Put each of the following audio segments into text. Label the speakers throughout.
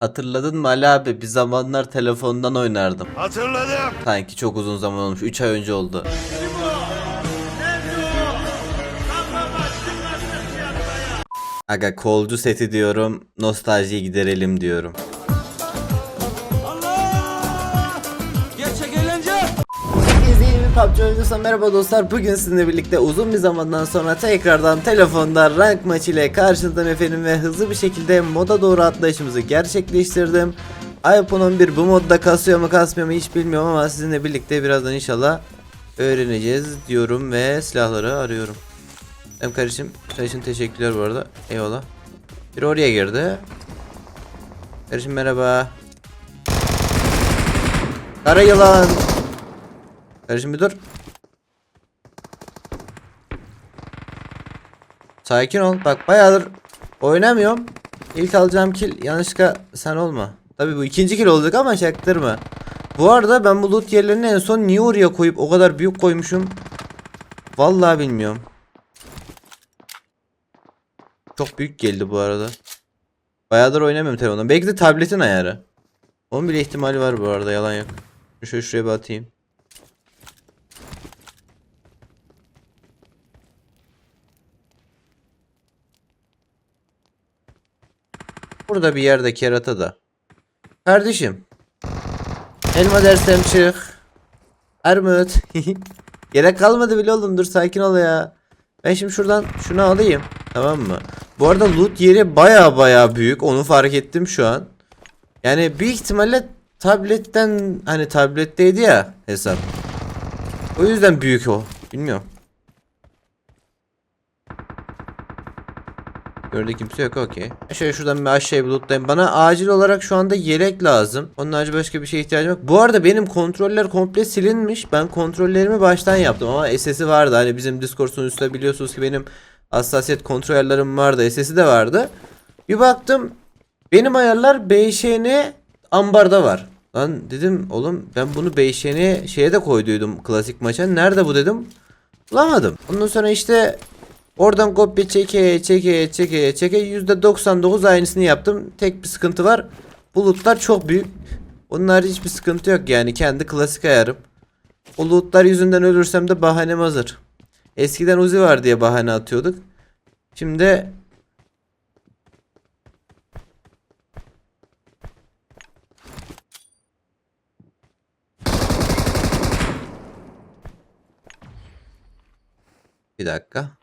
Speaker 1: Hatırladın mı Ali abi? Bir zamanlar telefondan oynardım.
Speaker 2: Hatırladım.
Speaker 1: Sanki çok uzun zaman olmuş. 3 ay önce oldu. Aga kolcu seti diyorum. Nostaljiyi giderelim diyorum. PUBG oyuncusuna merhaba dostlar. Bugün sizinle birlikte uzun bir zamandan sonra tekrardan telefonda rank maç ile karşınızdayım efendim ve hızlı bir şekilde moda doğru atlayışımızı gerçekleştirdim. iPhone 11 bu modda kasıyor mu kasmıyor mu hiç bilmiyorum ama sizinle birlikte birazdan inşallah öğreneceğiz diyorum ve silahları arıyorum. Hem kardeşim sen teşekkürler bu arada. Eyvallah. Bir oraya girdi. Kardeşim merhaba. Kara yılan. Kardeşim bir dur. Sakin ol. Bak bayağıdır oynamıyorum. İlk alacağım kill yanlışlıkla sen olma. Tabi bu ikinci kill olacak ama çaktırma. Bu arada ben bu loot yerlerini en son niye oraya koyup o kadar büyük koymuşum. Vallahi bilmiyorum. Çok büyük geldi bu arada. Bayağıdır oynamıyorum telefondan. Belki de tabletin ayarı. Onun bile ihtimali var bu arada yalan yok. Şöyle şuraya bir atayım. Burada bir yerde kerata da. Kardeşim. Elma dersem çık. Armut. Gerek kalmadı bile oğlum dur sakin ol ya. Ben şimdi şuradan şunu alayım. Tamam mı? Bu arada loot yeri baya baya büyük. Onu fark ettim şu an. Yani büyük ihtimalle tabletten hani tabletteydi ya hesap. O yüzden büyük o. Bilmiyorum. Gördü kimse yok okey. Şöyle şuradan bir aşağıya bir lootlayayım. Bana acil olarak şu anda yelek lazım. Onun harici başka bir şeye ihtiyacım yok. Bu arada benim kontroller komple silinmiş. Ben kontrollerimi baştan yaptım ama SS'i vardı. Hani bizim Discord sunucusunda biliyorsunuz ki benim hassasiyet kontrollerim vardı. SS'i de vardı. Bir baktım benim ayarlar BŞN ambarda var. Lan dedim oğlum ben bunu BŞN şeye de koyduydum klasik maça. Nerede bu dedim. Bulamadım. Ondan sonra işte oradan kopya çeke çeke çeke çeke %99 aynısını yaptım. Tek bir sıkıntı var. Bulutlar çok büyük. Harici hiçbir sıkıntı yok yani kendi klasik ayarım. O lootlar yüzünden ölürsem de bahanem hazır. Eskiden Uzi var diye bahane atıyorduk. Şimdi Bir dakika.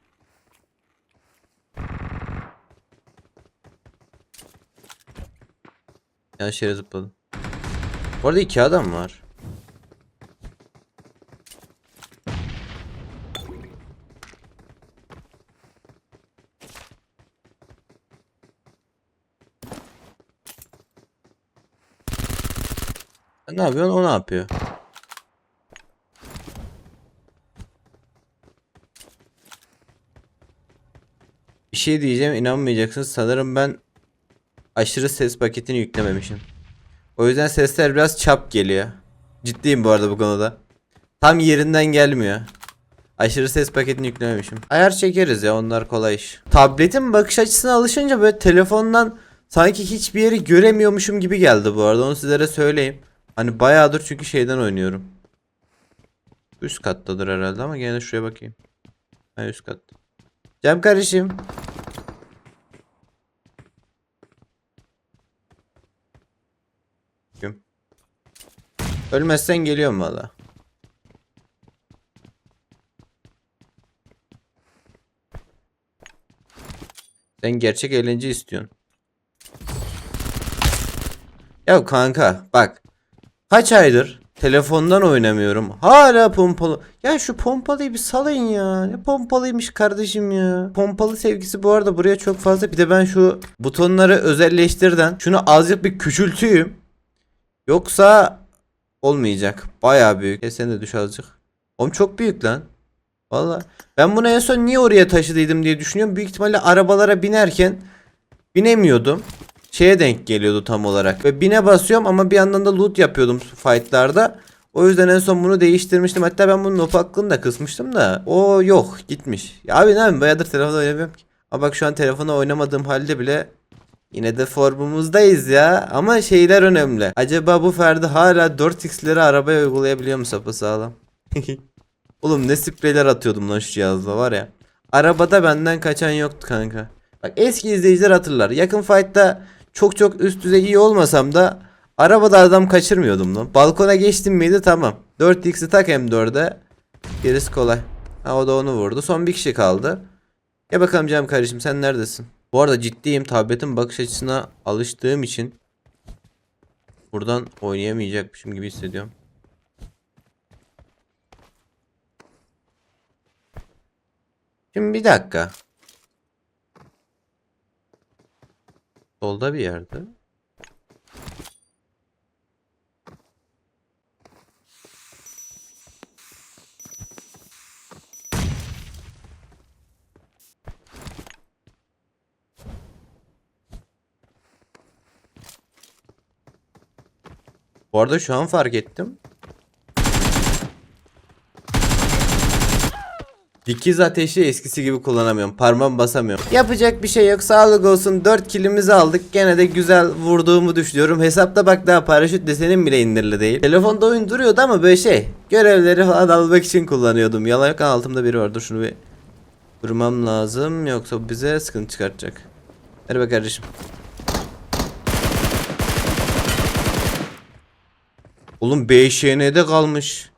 Speaker 1: Yanlış yere zıpladım. Bu arada iki adam var. Ne yapıyorsun? O ne yapıyor? Bir şey diyeceğim inanmayacaksınız. Sanırım ben aşırı ses paketini yüklememişim. O yüzden sesler biraz çap geliyor. Ciddiyim bu arada bu konuda. Tam yerinden gelmiyor. Aşırı ses paketini yüklememişim. Ayar çekeriz ya onlar kolay iş. Tabletin bakış açısına alışınca böyle telefondan sanki hiçbir yeri göremiyormuşum gibi geldi bu arada. Onu sizlere söyleyeyim. Hani bayağıdır çünkü şeyden oynuyorum. Üst kattadır herhalde ama gene şuraya bakayım. Ha üst katta. Cem kardeşim. Ölmezsen geliyorum valla. Sen gerçek eğlence istiyorsun. Ya kanka bak. Kaç aydır telefondan oynamıyorum. Hala pompalı. Ya şu pompalıyı bir salın ya. Ne pompalıymış kardeşim ya. Pompalı sevgisi bu arada buraya çok fazla. Bir de ben şu butonları özelleştirden şunu azıcık bir küçülteyim. Yoksa olmayacak. Baya büyük. E sen de düş azıcık. Oğlum çok büyük lan. Valla. Ben bunu en son niye oraya taşıdıydım diye düşünüyorum. Büyük ihtimalle arabalara binerken binemiyordum. Şeye denk geliyordu tam olarak. Ve bine basıyorum ama bir yandan da loot yapıyordum fightlarda. O yüzden en son bunu değiştirmiştim. Hatta ben bunun opaklığını da kısmıştım da. O yok gitmiş. Ya abi ne yapayım bayağıdır telefonda oynamıyorum ki. Ama bak şu an telefona oynamadığım halde bile Yine de formumuzdayız ya. Ama şeyler önemli. Acaba bu Ferdi hala 4x'leri arabaya uygulayabiliyor mu sapasağlam? Oğlum ne spreyler atıyordum lan şu cihazla var ya. Arabada benden kaçan yoktu kanka. Bak eski izleyiciler hatırlar. Yakın fight'ta çok çok üst düzey iyi olmasam da arabada adam kaçırmıyordum lan. Balkona geçtim miydi tamam. 4x'i tak M4'e. Gerisi kolay. Ha o da onu vurdu. Son bir kişi kaldı. Ya bakalım canım kardeşim sen neredesin? Bu arada ciddiyim. Tabletin bakış açısına alıştığım için buradan oynayamayacakmışım gibi hissediyorum. Şimdi bir dakika. Solda bir yerde. Bu arada şu an fark ettim. Dikiz ateşi eskisi gibi kullanamıyorum. Parmağım basamıyorum. Yapacak bir şey yok. Sağlık olsun. 4 kilimizi aldık. Gene de güzel vurduğumu düşünüyorum. Hesapta bak daha paraşüt desenim bile indirili değil. Telefonda oyun duruyordu ama böyle şey. Görevleri falan almak için kullanıyordum. Yalan yok altımda biri var. Dur şunu bir vurmam lazım. Yoksa bize sıkıntı çıkartacak. Merhaba kardeşim. Oğlum BŞN'de kalmış.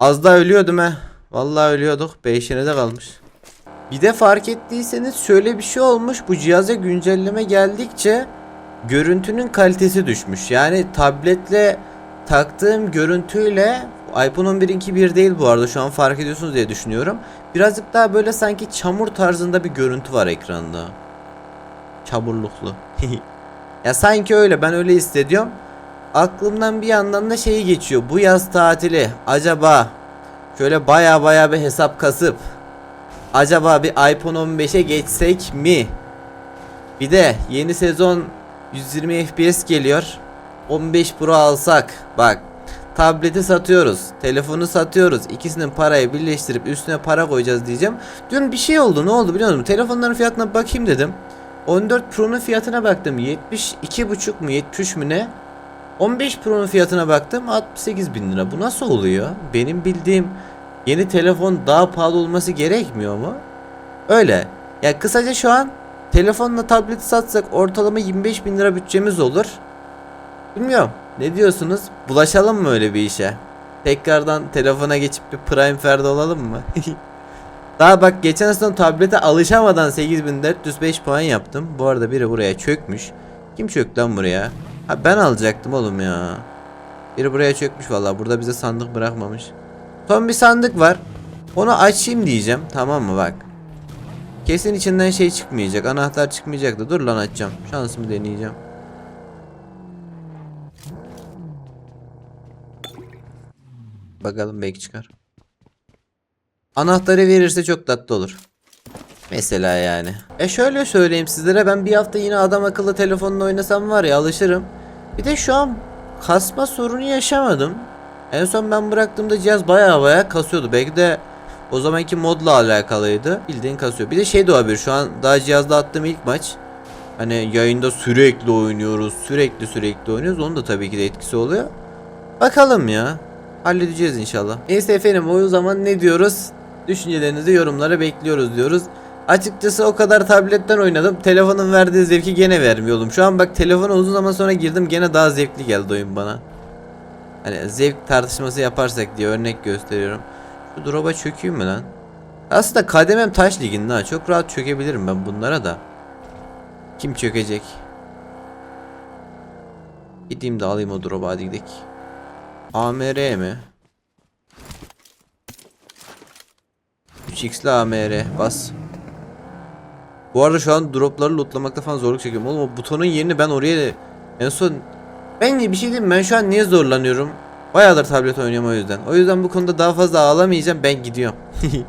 Speaker 1: Az daha ölüyordum he. Vallahi ölüyorduk. BŞN'de kalmış. Bir de fark ettiyseniz şöyle bir şey olmuş. Bu cihaza güncelleme geldikçe görüntünün kalitesi düşmüş. Yani tabletle taktığım görüntüyle iPhone 11'inki bir değil bu arada. Şu an fark ediyorsunuz diye düşünüyorum. Birazcık daha böyle sanki çamur tarzında bir görüntü var ekranda. Çamurluklu. ya sanki öyle ben öyle hissediyorum. Aklımdan bir yandan da şeyi geçiyor. Bu yaz tatili acaba şöyle baya baya bir hesap kasıp acaba bir iPhone 15'e geçsek mi? Bir de yeni sezon 120 FPS geliyor. 15 Pro alsak bak tableti satıyoruz telefonu satıyoruz ikisinin parayı birleştirip üstüne para koyacağız diyeceğim. Dün bir şey oldu ne oldu biliyor musun? Telefonların fiyatına bakayım dedim. 14 Pro'nun fiyatına baktım 72,5 mu 73 mü ne? 15 Pro'nun fiyatına baktım 68 bin lira. Bu nasıl oluyor? Benim bildiğim yeni telefon daha pahalı olması gerekmiyor mu? Öyle. Ya kısaca şu an telefonla tableti satsak ortalama 25 bin lira bütçemiz olur. Bilmiyorum. Ne diyorsunuz? Bulaşalım mı öyle bir işe? Tekrardan telefona geçip bir Prime Ferdi olalım mı? Daha bak geçen sene tablete alışamadan 8405 puan yaptım. Bu arada biri buraya çökmüş. Kim çöktü lan buraya? Ha ben alacaktım oğlum ya. Biri buraya çökmüş vallahi. Burada bize sandık bırakmamış. Son bir sandık var. Onu açayım diyeceğim. Tamam mı bak. Kesin içinden şey çıkmayacak. Anahtar çıkmayacak da. Dur lan açacağım. Şansımı deneyeceğim. Bakalım belki çıkar. Anahtarı verirse çok tatlı olur. Mesela yani. E şöyle söyleyeyim sizlere ben bir hafta yine adam akıllı telefonla oynasam var ya alışırım. Bir de şu an kasma sorunu yaşamadım. En son ben bıraktığımda cihaz baya baya kasıyordu. Belki de o zamanki modla alakalıydı. Bildiğin kasıyor. Bir de şey de olabilir. Şu an daha cihazda attığım ilk maç. Hani yayında sürekli oynuyoruz. Sürekli sürekli oynuyoruz. Onun da tabii ki de etkisi oluyor. Bakalım ya. Halledeceğiz inşallah. Neyse efendim o zaman ne diyoruz? Düşüncelerinizi yorumlara bekliyoruz diyoruz. Açıkçası o kadar tabletten oynadım. Telefonun verdiği zevki gene vermiyordum. Şu an bak telefona uzun zaman sonra girdim gene daha zevkli geldi oyun bana. Hani zevk tartışması yaparsak diye örnek gösteriyorum. Şu drop'a çökeyim mi lan? Aslında kademem taş liginde ha. Çok rahat çökebilirim ben bunlara da. Kim çökecek? Gideyim de alayım o drop'u hadi gidelim. AMR mi? 3x'li AMR bas. Bu arada şu an dropları lootlamakta falan zorluk çekiyorum. Oğlum o butonun yerini ben oraya en son ben bir şey diyeyim ben şu an niye zorlanıyorum? Bayağıdır tablet oynuyorum o yüzden. O yüzden bu konuda daha fazla ağlamayacağım. Ben gidiyorum.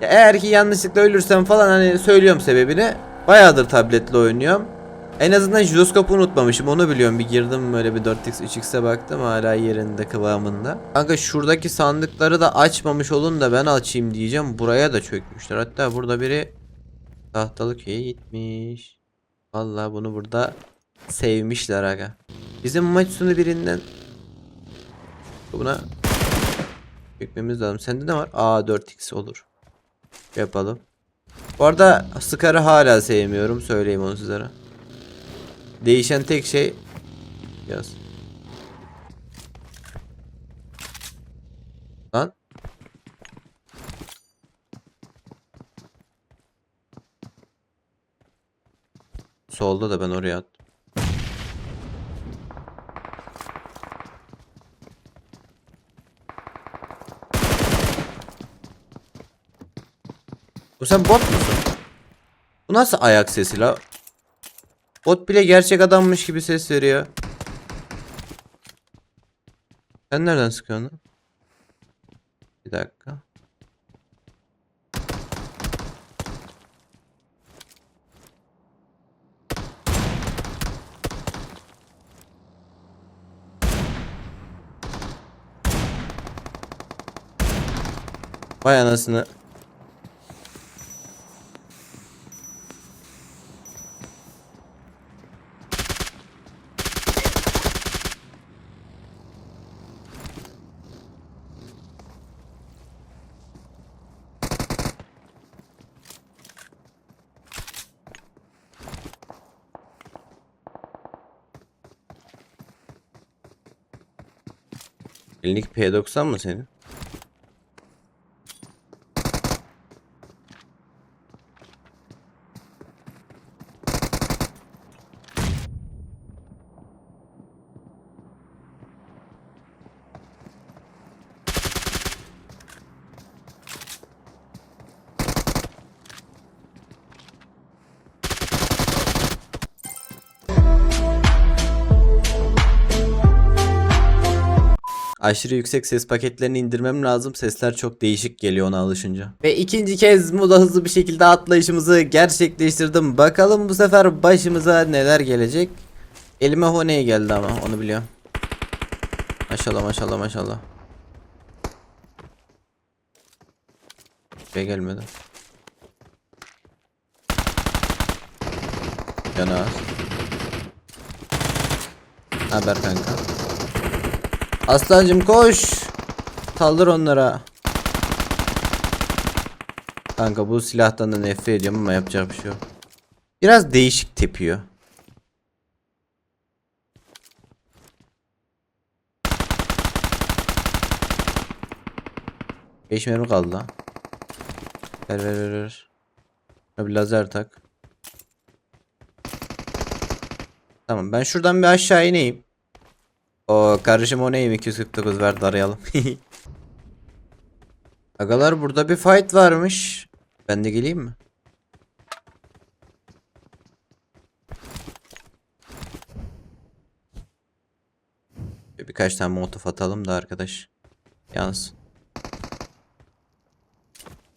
Speaker 1: Eğer ki yanlışlıkla ölürsem falan hani söylüyorum sebebini. Bayağıdır tabletle oynuyorum. En azından jiroskopu unutmamışım onu biliyorum. Bir girdim böyle bir 4x 3x'e baktım hala yerinde kıvamında. Kanka şuradaki sandıkları da açmamış olun da ben açayım diyeceğim. Buraya da çökmüşler. Hatta burada biri tahtalı köye gitmiş. Vallahi bunu burada sevmişler aga. Bizim maç sonu birinden buna çekmemiz lazım. Sende ne var? Aa 4x olur. Yapalım. Bu arada Scar'ı hala sevmiyorum. Söyleyeyim onu sizlere. Değişen tek şey yaz. Lan. Solda da ben oraya attım. Bu sen bot musun? Bu nasıl ayak sesi la? Bot bile gerçek adammış gibi ses veriyor. Sen nereden sıkıyorsun lan? Bir dakika. Vay anasını. Elindeki P90 mı senin? Aşırı yüksek ses paketlerini indirmem lazım. Sesler çok değişik geliyor ona alışınca. Ve ikinci kez moda hızlı bir şekilde atlayışımızı gerçekleştirdim. Bakalım bu sefer başımıza neler gelecek. Elime Honey geldi ama onu biliyorum. Maşallah maşallah maşallah. Şey gelmedi. Yana. Haber kanka. Aslancım koş. Saldır onlara. Kanka bu silahtan da nefret ediyorum ama yapacak bir şey yok. Biraz değişik tepiyor. Beş mermi kaldı lan. Ver ver ver ver. Bir lazer tak. Tamam ben şuradan bir aşağı ineyim. O kardeşim o neyim 249 ver darayalım. Agalar burada bir fight varmış. Ben de geleyim mi? Bir- Birkaç tane molotof atalım da arkadaş. Yalnız.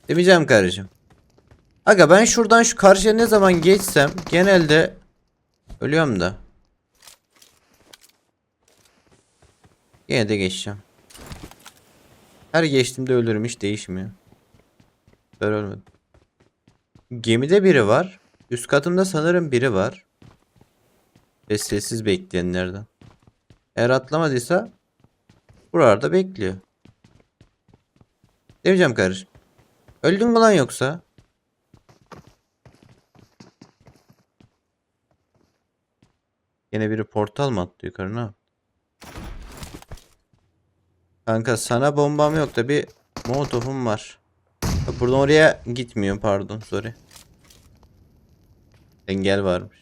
Speaker 1: Demeyeceğim kardeşim. Aga ben şuradan şu karşıya ne zaman geçsem genelde ölüyorum da. Yine de geçeceğim. Her geçtiğimde ölürüm hiç değişmiyor. Ben ölmedim. Gemide biri var. Üst katımda sanırım biri var. Ve sessiz bekleyenlerden. Eğer atlamadıysa buralarda bekliyor. Demeyeceğim kardeşim. Öldün mü lan yoksa? Yine biri portal mı attı yukarı ne? Kanka sana bombam yok da bir molotofum var. Buradan oraya gitmiyor pardon sorry. Engel varmış.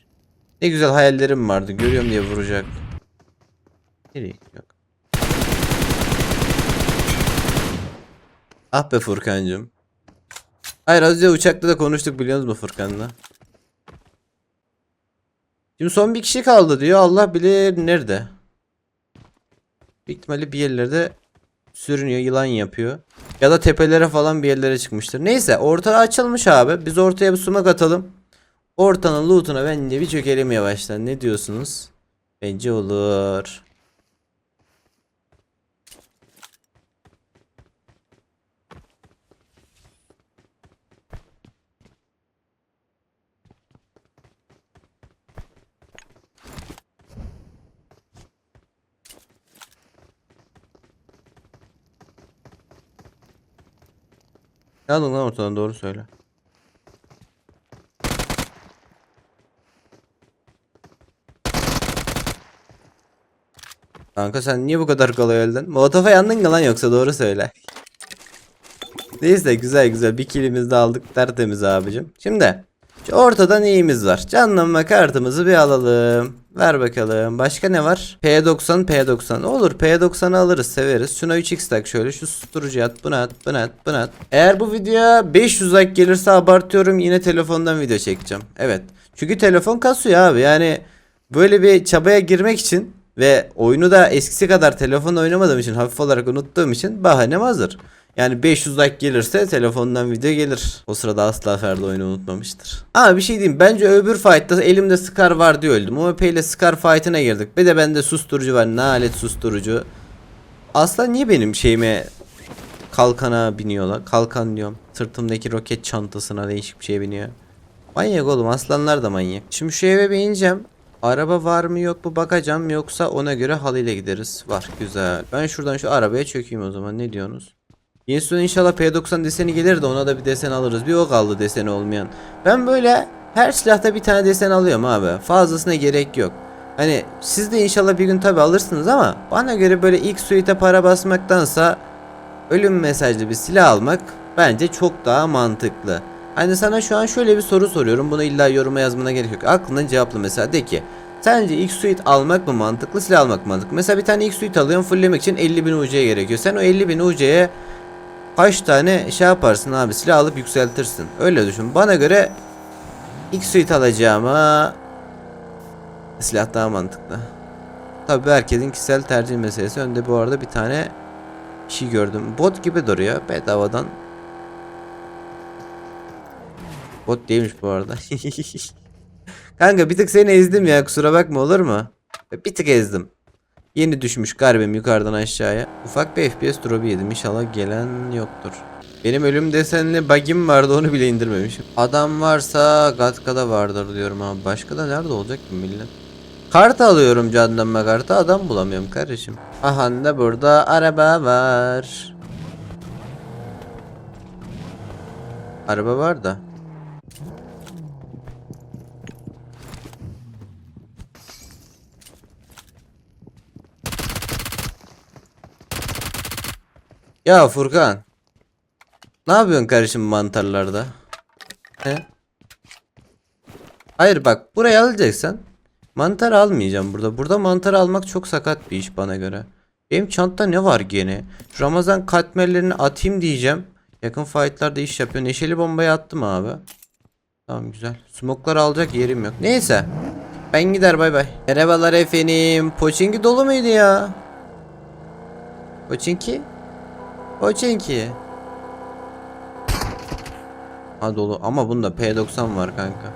Speaker 1: Ne güzel hayallerim vardı görüyorum diye vuracak. Nereye yok. Ah be Furkancım. Hayır az önce uçakta da konuştuk biliyorsunuz mu Furkan'la? Şimdi son bir kişi kaldı diyor. Allah bilir nerede. Büyük ihtimalle bir yerlerde sürünüyor, yılan yapıyor. Ya da tepelere falan bir yerlere çıkmıştır. Neyse orta açılmış abi. Biz ortaya bir sumak atalım. Ortanın lootuna bence bir çökelim yavaştan. Ne diyorsunuz? Bence olur. Ne aldın lan ortadan doğru söyle. Kanka sen niye bu kadar kolay öldün? Molotof'a yandın mı lan yoksa doğru söyle. Neyse güzel güzel bir kilimiz de aldık tertemiz abicim. Şimdi şu ortada neyimiz var? Canlanma kartımızı bir alalım. Ver bakalım. Başka ne var? P90 P90. Olur P90'ı alırız severiz. Şuna 3x tak şöyle. Şu susturucu at. Buna at. Buna at. Buna at. Eğer bu videoya 500 like gelirse abartıyorum. Yine telefondan video çekeceğim. Evet. Çünkü telefon kasıyor abi. Yani böyle bir çabaya girmek için ve oyunu da eskisi kadar telefon oynamadığım için hafif olarak unuttuğum için bahanem hazır. Yani 500 like gelirse telefondan video gelir. O sırada asla Ferdi oyunu unutmamıştır. Ama bir şey diyeyim bence öbür fight'ta elimde Scar var diye öldüm. UMP ile Scar fight'ına girdik. Bir de bende susturucu var. Nalet susturucu. Asla niye benim şeyime kalkana biniyorlar? Kalkan diyorum. Sırtımdaki roket çantasına değişik bir şey biniyor. Manyak oğlum aslanlar da manyak. Şimdi şu eve bir ineceğim. Araba var mı yok mu bakacağım yoksa ona göre halıyla gideriz. Var güzel. Ben şuradan şu arabaya çökeyim o zaman ne diyorsunuz? Yeni sezon inşallah P90 deseni gelir de ona da bir desen alırız. Bir o kaldı deseni olmayan. Ben böyle her silahta bir tane desen alıyorum abi. Fazlasına gerek yok. Hani siz de inşallah bir gün tabi alırsınız ama bana göre böyle ilk suite para basmaktansa ölüm mesajlı bir silah almak bence çok daha mantıklı. Hani sana şu an şöyle bir soru soruyorum. Bunu illa yoruma yazmana gerek yok. Aklından cevapla mesela de ki Sence ilk suite almak mı mantıklı silah almak mı mantıklı? Mesela bir tane ilk suite alıyorsun fulllemek için 50.000 UC'ye gerekiyor. Sen o 50.000 UC'ye kaç tane şey yaparsın abi silah alıp yükseltirsin. Öyle düşün. Bana göre ilk suite alacağıma silah daha mantıklı. Tabii herkesin kişisel tercih meselesi. Önde bu arada bir tane şey gördüm. Bot gibi duruyor bedavadan. Bot değilmiş bu arada. Kanka bir tık seni ezdim ya kusura bakma olur mu? Bir tık ezdim. Yeni düşmüş garbim yukarıdan aşağıya. Ufak bir FPS drop'u yedim. İnşallah gelen yoktur. Benim ölüm desenli bug'im vardı onu bile indirmemişim. Adam varsa Gatka'da vardır diyorum ama başka da nerede olacak ki millet? Kart alıyorum canlanma kartı adam bulamıyorum kardeşim. Aha da burada araba var. Araba var da. Ya Furkan. Ne yapıyorsun kardeşim mantarlarda? He? Hayır bak burayı alacaksan mantar almayacağım burada. Burada mantar almak çok sakat bir iş bana göre. Benim çanta ne var gene? Şu Ramazan katmerlerini atayım diyeceğim. Yakın fightlarda iş yapıyor. Neşeli bombayı attım abi. Tamam güzel. Smokları alacak yerim yok. Neyse. Ben gider bay bay. Merhabalar efendim. Poçinki dolu muydu ya? Poçinki? Poçinki. Ha dolu ama bunda P90 var kanka.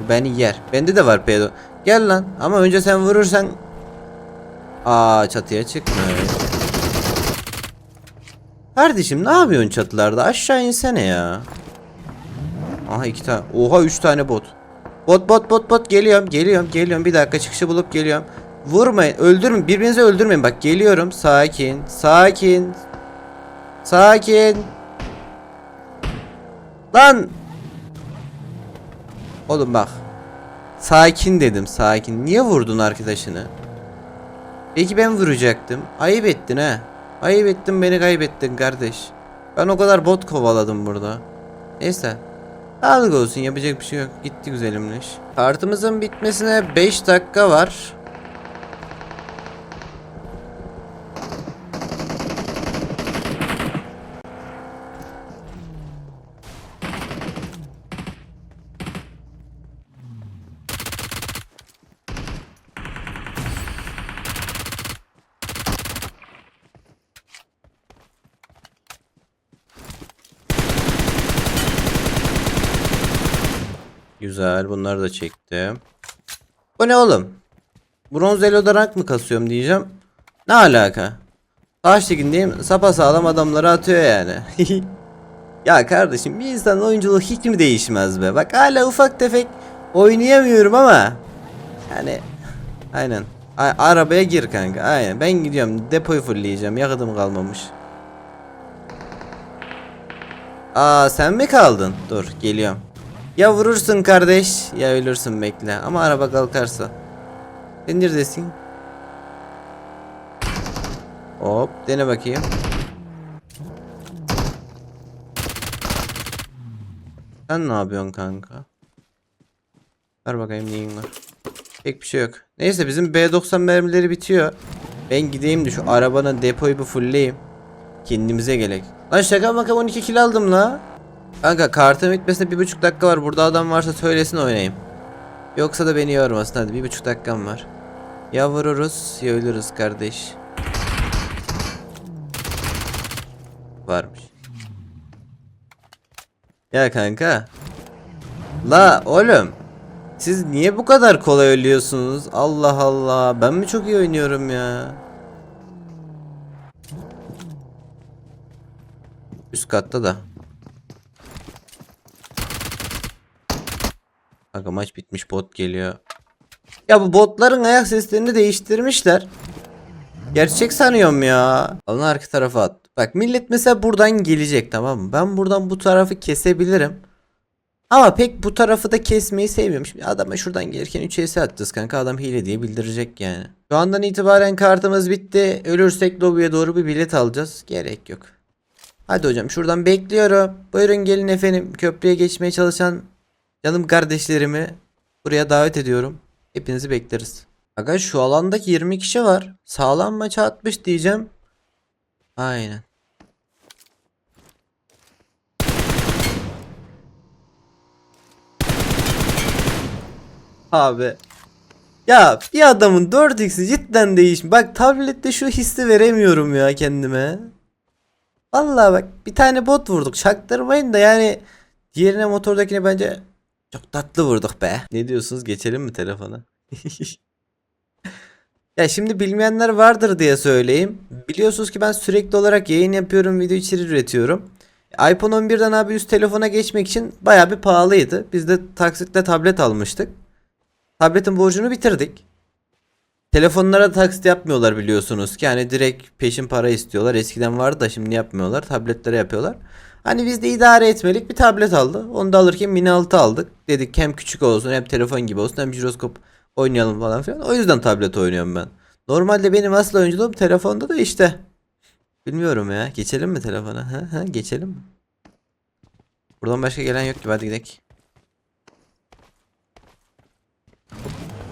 Speaker 1: Bu beni yer. Bende de var P90. Gel lan ama önce sen vurursan Aa çatıya çıkma. Kardeşim ne yapıyorsun çatılarda? Aşağı insene ya. Aha iki tane. Oha üç tane bot. Bot bot bot bot geliyorum geliyorum geliyorum. Bir dakika çıkışı bulup geliyorum. Vurmayın öldürmeyin birbirinizi öldürmeyin bak geliyorum sakin sakin Sakin. Lan. Oğlum bak. Sakin dedim sakin. Niye vurdun arkadaşını? Belki ben vuracaktım. Ayıp ettin ha. Ayıp ettin beni kaybettin kardeş. Ben o kadar bot kovaladım burada. Neyse. Sağlık olsun yapacak bir şey yok. Gitti güzelimleş. Kartımızın bitmesine 5 dakika var. Güzel bunları da çektim. Bu ne oğlum? Bronz eloda rank mı kasıyorum diyeceğim. Ne alaka? Taş ligindeyim sapa sağlam adamları atıyor yani. ya kardeşim bir insanın oyunculuğu hiç mi değişmez be? Bak hala ufak tefek oynayamıyorum ama. Yani aynen. A- arabaya gir kanka. Aynen. Ben gidiyorum. Depoyu fullleyeceğim. Yakıtım kalmamış. Aa sen mi kaldın? Dur geliyorum. Ya vurursun kardeş ya ölürsün bekle. Ama araba kalkarsa. Sen neredesin? Hop dene bakayım. Sen ne yapıyorsun kanka? Ver bakayım neyin var. Pek bir şey yok. Neyse bizim B90 mermileri bitiyor. Ben gideyim de şu arabanın depoyu bir fullleyeyim. Kendimize gelek. Lan şaka maka 12 kill aldım la. Kanka kartın bitmesine bir buçuk dakika var. Burada adam varsa söylesin oynayayım. Yoksa da beni yormasın hadi bir buçuk dakikam var. Ya vururuz ya ölürüz kardeş. Varmış. Ya kanka. La oğlum. Siz niye bu kadar kolay ölüyorsunuz? Allah Allah. Ben mi çok iyi oynuyorum ya? Üst katta da. Kanka maç bitmiş bot geliyor. Ya bu botların ayak seslerini değiştirmişler. Gerçek sanıyorum ya. Onu arka tarafa at. Bak millet mesela buradan gelecek tamam mı? Ben buradan bu tarafı kesebilirim. Ama pek bu tarafı da kesmeyi sevmiyorum. Şimdi adama şuradan gelirken 3 ES atacağız kanka. Adam hile diye bildirecek yani. Şu andan itibaren kartımız bitti. Ölürsek lobiye doğru bir bilet alacağız. Gerek yok. Hadi hocam şuradan bekliyorum. Buyurun gelin efendim. Köprüye geçmeye çalışan canım kardeşlerimi buraya davet ediyorum. Hepinizi bekleriz. Aga şu alanda 20 kişi var. Sağlam maça atmış diyeceğim. Aynen. Abi. Ya bir adamın 4x'i cidden değişmiş. Bak tablette şu hissi veremiyorum ya kendime. Vallahi bak bir tane bot vurduk. Çaktırmayın da yani diğerine motordakine bence çok tatlı vurduk be. Ne diyorsunuz? Geçelim mi telefona? ya şimdi bilmeyenler vardır diye söyleyeyim. Biliyorsunuz ki ben sürekli olarak yayın yapıyorum, video içeri üretiyorum. iPhone 11'den abi üst telefona geçmek için baya bir pahalıydı. Biz de taksitle tablet almıştık. Tabletin borcunu bitirdik. Telefonlara taksit yapmıyorlar biliyorsunuz ki. Yani direkt peşin para istiyorlar. Eskiden vardı da şimdi yapmıyorlar. Tabletlere yapıyorlar. Hani biz de idare etmelik bir tablet aldı. Onu da alırken mini 6 aldık. Dedik hem küçük olsun hem telefon gibi olsun hem jiroskop oynayalım falan filan. O yüzden tablet oynuyorum ben. Normalde benim asıl oyunculuğum telefonda da işte. Bilmiyorum ya. Geçelim mi telefona? Ha, ha, geçelim mi? Buradan başka gelen yok gibi. Hadi gidelim.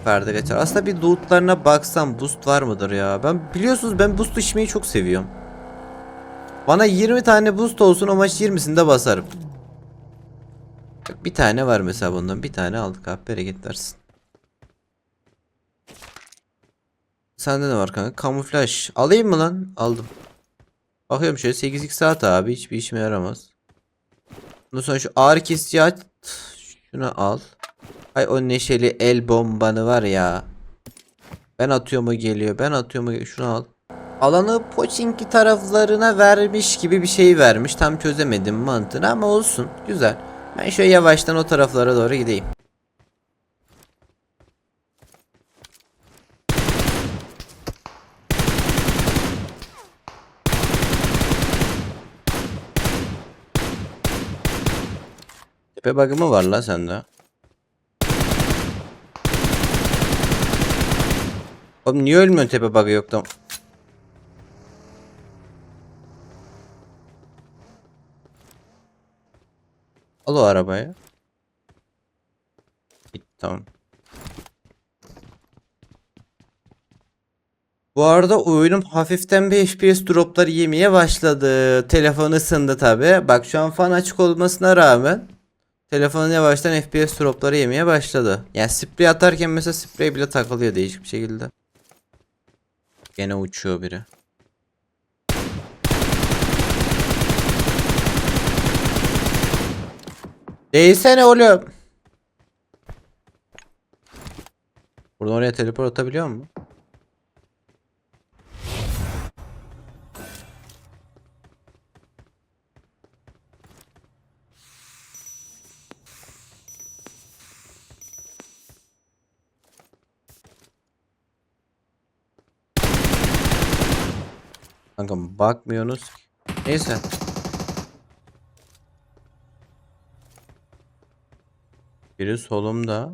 Speaker 1: Perde geçer. Aslında bir lootlarına baksam boost var mıdır ya? Ben biliyorsunuz ben boost içmeyi çok seviyorum. Bana 20 tane boost olsun o maç 20'sinde basarım. Bir tane var mesela bundan. Bir tane aldık abi bereket versin. Sende ne var kanka? Kamuflaj. Alayım mı lan? Aldım. Bakıyorum şöyle 8x saat abi. Hiçbir işime yaramaz. Ondan sonra şu ağrı kesici aç. Şunu al. Ay o neşeli el bombanı var ya. Ben atıyorum o geliyor. Ben atıyorum o Şunu al. Alanı Pochinki taraflarına vermiş gibi bir şey vermiş. Tam çözemedim mantığını ama olsun. Güzel. Ben şöyle yavaştan o taraflara doğru gideyim. Tepe bug'ı mı var la sende? Oğlum niye ölmüyorsun tepe bug'ı yoktu? Al o arabayı. Git tamam. Bu arada oyunum hafiften bir FPS dropları yemeye başladı. Telefon ısındı tabi. Bak şu an fan açık olmasına rağmen telefonun yavaştan FPS dropları yemeye başladı. Yani sprey atarken mesela sprey bile takılıyor değişik bir şekilde. Gene uçuyor biri. Değsene oğlum. Buradan oraya teleport atabiliyor mu? Kanka bakmıyorsunuz. Neyse. Biri solumda.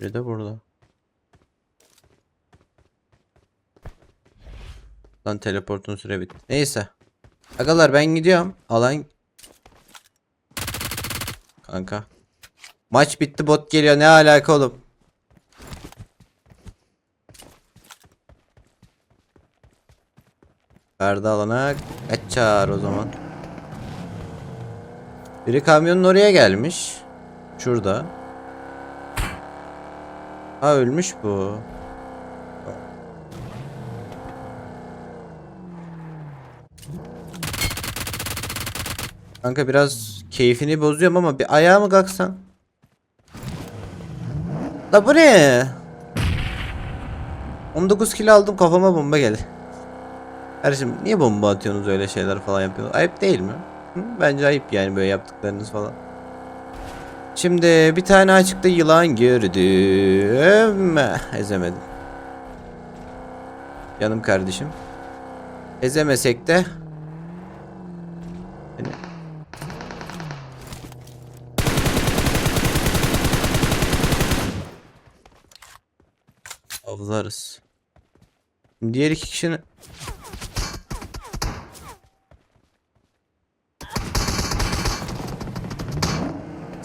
Speaker 1: Biri de burada. Lan teleportun süre bitti. Neyse. Agalar ben gidiyorum. Alan Kanka. Maç bitti bot geliyor. Ne alaka oğlum? Verdi alana kaçar o zaman. Biri kamyonun oraya gelmiş. Şurada. Ha ölmüş bu. Kanka biraz keyfini bozuyorum ama bir ayağa mı kalksan? La bu ne? 19 kilo aldım kafama bomba geldi. Kardeşim niye bomba atıyorsunuz öyle şeyler falan yapıyorsunuz? Ayıp değil mi? Hı? Bence ayıp yani böyle yaptıklarınız falan. Şimdi bir tane açıkta yılan gördüm. Ezemedim. Canım kardeşim. Ezemesek de avlarız. Diğer iki kişinin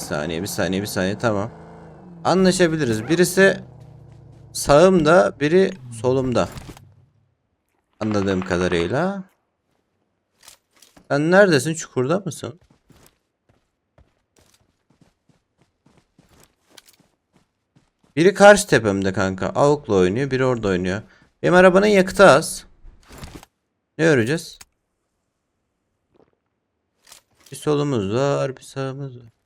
Speaker 1: saniye bir saniye bir saniye tamam. Anlaşabiliriz. Birisi sağımda biri solumda. Anladığım kadarıyla. Sen neredesin? Çukurda mısın? Biri karşı tepemde kanka. Avukla oynuyor. Biri orada oynuyor. Benim arabanın yakıtı az. Ne öreceğiz? Bir solumuz var, bir sağımız var.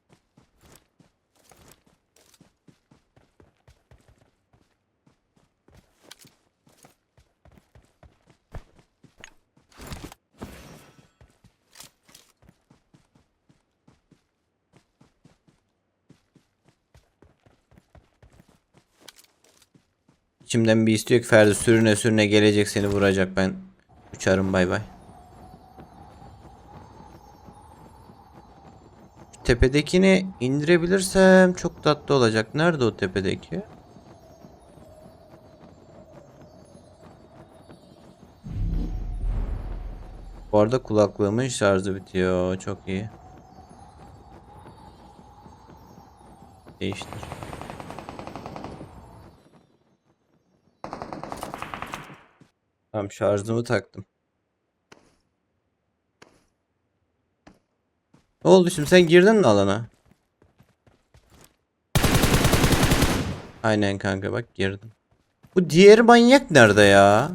Speaker 1: İçimden bir istiyor ki Ferdi sürüne sürüne gelecek seni vuracak ben uçarım bay bay. Tepedekini indirebilirsem çok tatlı olacak. Nerede o tepedeki? Bu arada kulaklığımın şarjı bitiyor. Çok iyi. Değiştir. Tamam şarjımı taktım. Ne oldu şimdi sen girdin mi alana? Aynen kanka bak girdim. Bu diğer manyak nerede ya?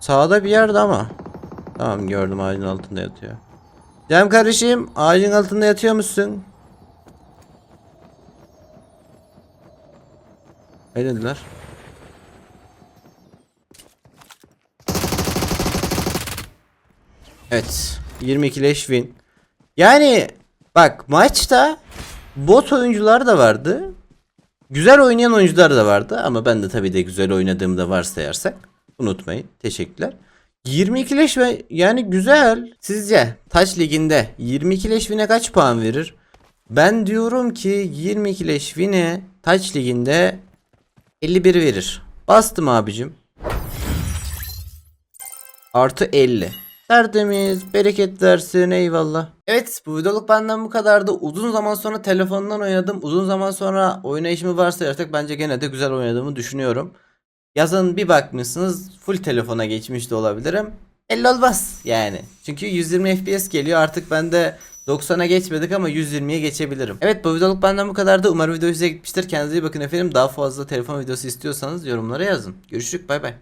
Speaker 1: Sağda bir yerde ama. Tamam gördüm ağacın altında yatıyor. Cem kardeşim ağacın altında yatıyor musun? Ne dediler? Evet. 22 leş win. Yani bak maçta bot oyuncular da vardı. Güzel oynayan oyuncular da vardı ama ben de tabii de güzel oynadığımı da varsayarsak unutmayın. Teşekkürler. 22 leş ve yani güzel. Sizce taç liginde 22 leş win'e kaç puan verir? Ben diyorum ki 22 leş win'e taç liginde 51 verir. Bastım abicim. Artı 50. Tertemiz, bereket versin eyvallah. Evet bu videoluk benden bu kadardı. Uzun zaman sonra telefondan oynadım. Uzun zaman sonra oynayışımı varsayarsak bence gene de güzel oynadığımı düşünüyorum. Yazın bir bakmışsınız full telefona geçmiş de olabilirim. 50 olmaz yani. Çünkü 120 FPS geliyor artık ben de 90'a geçmedik ama 120'ye geçebilirim. Evet bu videoluk benden bu kadardı. Umarım video size gitmiştir. Kendinize iyi bakın efendim. Daha fazla telefon videosu istiyorsanız yorumlara yazın. Görüşürüz bay bay.